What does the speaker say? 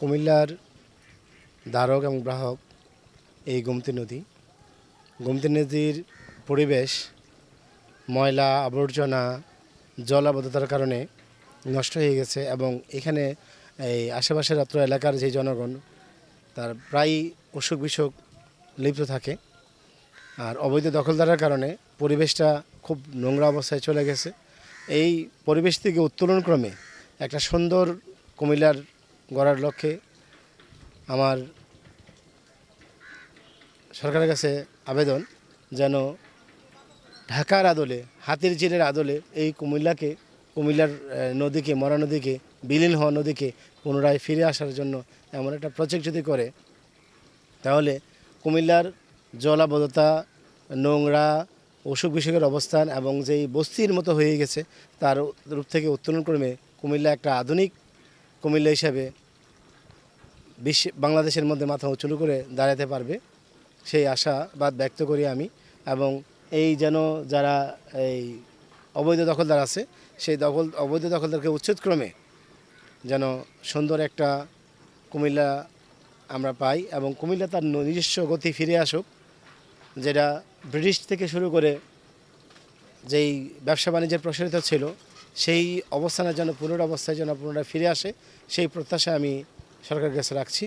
কুমিল্লার দ্বারক এবং গ্রাহক এই গোমতী নদী। গোমতী নদীর পরিবেশ, ময়লা, আবর্জনা, জলাবদ্ধতার কারণে নষ্ট হয়ে গেছে এবং এখানে এই আশেপাশের অত্র এলাকার যে জনগণ, তার প্রায় অসুখ বিসুখ লিপ্ত থাকে। আর অবৈধ দখলদারের কারণে পরিবেশটা খুব নোংরা অবস্থায় চলে গেছে। এই পরিবেশ থেকে উত্তোলন ক্রমে একটা সুন্দর কুমিল্লার গড়ার লক্ষ্যে আমার সরকারের কাছে আবেদন যেন ঢাকার আদলে, হাতির ঝিলের আদলে এই কুমিল্লাকে, কুমিল্লার নদীকে, মরা নদীকে, বিলীন হওয়া নদীকে পুনরায় ফিরে আসার জন্য এমন একটা প্রজেক্ট যদি করে, তাহলে কুমিল্লার জলাবদ্ধতা, নোংরা, অসুখ বিসুখের অবস্থান এবং যেই বস্তির মতো হয়ে গেছে, তার রূপ থেকে উত্তোলন ক্রমে কুমিল্লা একটা আধুনিক কুমিল্লা হিসাবে বিশ্ব, বাংলাদেশের মধ্যে মাথা উঁচু করে দাঁড়াতে পারবে, সেই আশাবাদ ব্যক্ত করি আমি। এবং এই যেন যারা এই অবৈধ দখলদার আছে, সেই দখল, অবৈধ দখলদারকে উচ্ছেদক্রমে যেন সুন্দর একটা কুমিল্লা আমরা পাই এবং কুমিল্লা তার নিজস্ব গতি ফিরে আসুক, যেটা ব্রিটিশ থেকে শুরু করে যেই ব্যবসা বাণিজ্যের প্রসারিত ছিল, সেই অবস্থানের জন্য পুনরাবস্থায় যেন পুনরায় ফিরে আসে, সেই প্রত্যাশা আমি সরকারের কাছে রাখছি।